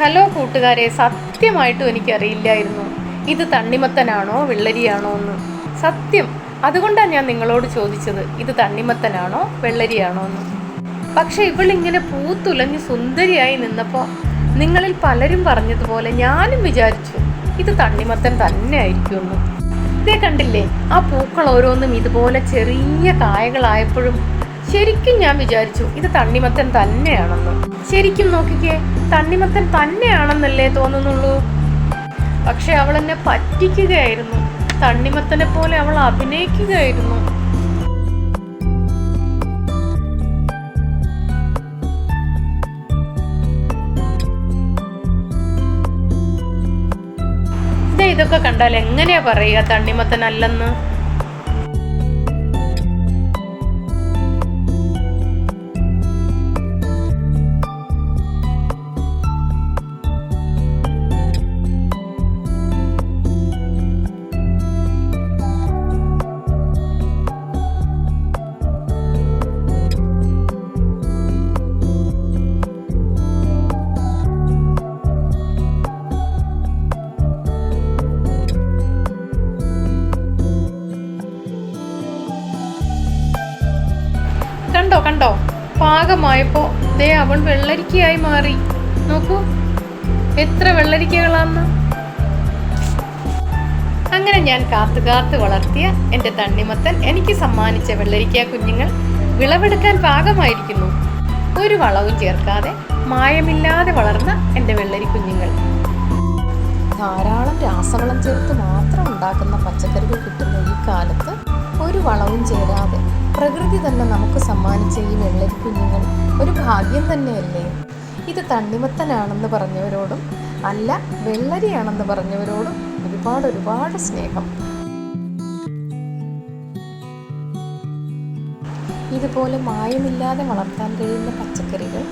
Hello കൂട്ടുകാരെ. സത്യമായിട്ടും എനിക്കറിയില്ലായിരുന്നു. ഇത് തണ്ണിമത്തനാണോ വെള്ളരിയാണോ എന്ന്. സത്യം. അതുകൊണ്ടാണ് ഞാൻ നിങ്ങളോട് ചോദിച്ചത്. ഇത് തണ്ണിമത്തനാണോ വെള്ളരിയാണോ എന്ന്. പക്ഷെ ഇവളിങ്ങനെ പൂത്തുലഞ്ഞ് സുന്ദരിയായി നിന്നപ്പോൾ നിങ്ങളിൽ പലരും പറഞ്ഞതുപോലെ ഞാനും വിചാരിച്ചു ഇത് തണ്ണിമത്തൻ തന്നെ ആയിരിക്കുമെന്ന് ഇതേ കണ്ടില്ലേ? ആ പൂക്കൾ ഓരോന്നും ഇതുപോലെ ചെറിയ കായകളായപ്പോഴും ശരിക്കും ഞാൻ വിചാരിച്ചു ഇത് തണ്ണിമത്തൻ തന്നെയാണെന്ന്. ശരിക്കും നോക്കിക്കേ തണ്ണിമത്തൻ തന്നെയാണെന്നല്ലേ തോന്നുന്നുള്ളൂ. പക്ഷെ അവൾ എന്നെ പറ്റിക്കുകയായിരുന്നു. തണ്ണിമത്തനെ പോലെ അവൾ അഭിനയിക്കുകയായിരുന്നു. ഇതൊക്കെ കണ്ടാൽ എങ്ങനെയാ പറയുക തണ്ണിമത്തൻ കണ്ടോ കണ്ടോ? പാകമായപ്പോ ദേ അവൾ വെള്ളരിക്കയായി മാറി. നോക്കൂ എത്ര വെള്ളരിക്കകളാന്ന്. അങ്ങനെ ഞാൻ കാത്തു കാത്ത് വളർത്തിയ എന്റെ തണ്ണിമത്തൻ എനിക്ക് സമ്മാനിച്ച വെള്ളരിക്ക കുഞ്ഞുങ്ങൾ വിളവെടുക്കാൻ പാകമായിരിക്കുന്നു. ഒരു വളവും ചേർക്കാതെ മായമില്ലാതെ വളർന്ന എന്റെ വെള്ളരി കുഞ്ഞുങ്ങൾ. ധാരാളം രാസവളം ചേർത്ത് മാത്രം ഉണ്ടാക്കുന്ന പച്ചക്കറികൾ കിട്ടുന്ന ഈ കാലത്ത് ഒരു വളവും ചേരാതെ പ്രകൃതി തന്നെ നമുക്ക് സമ്മാനിച്ച ഈ വെള്ളരി കുഞ്ഞുങ്ങൾ ഒരു ഭാഗ്യം തന്നെയല്ലേ? ഇത് തണ്ണിമത്തനാണെന്ന് പറഞ്ഞവരോടും അല്ല വെള്ളരിയാണെന്ന് പറഞ്ഞവരോടും ഒരുപാട് ഒരുപാട് സ്നേഹം. ഇതുപോലെ മായമില്ലാതെ വളർത്താൻ കഴിയുന്ന പച്ചക്കറികൾ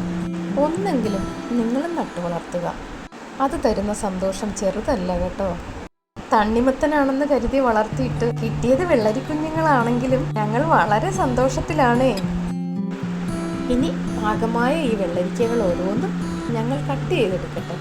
ഒന്നെങ്കിലും നിങ്ങളും നട്ടു വളർത്തുക അത് തരുന്ന സന്തോഷം ചെറുതല്ല കേട്ടോ. തണ്ണിമത്തനാണെന്ന് കരുതി വളർത്തിയിട്ട് കിട്ടിയത് വെള്ളരിക്കുഞ്ഞുങ്ങളാണെങ്കിലും ഞങ്ങൾ വളരെ സന്തോഷത്തിലാണ്. ഇനി പാകമായ ഈ വെള്ളരിക്കകൾ ഓരോന്നും ഞങ്ങൾ കട്ട് ചെയ്തെടുക്കട്ടെ.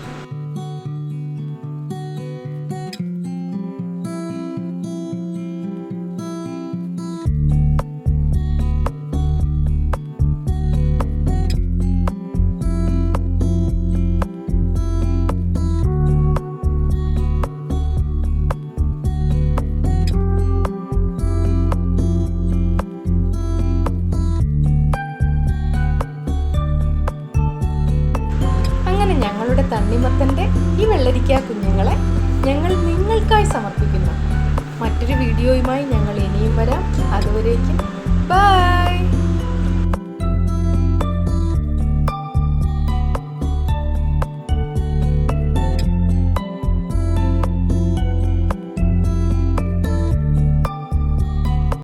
തണ്ണിമത്തന്റെ ഈ വെള്ളരിക്ക കുഞ്ഞുങ്ങളെ ഞങ്ങൾ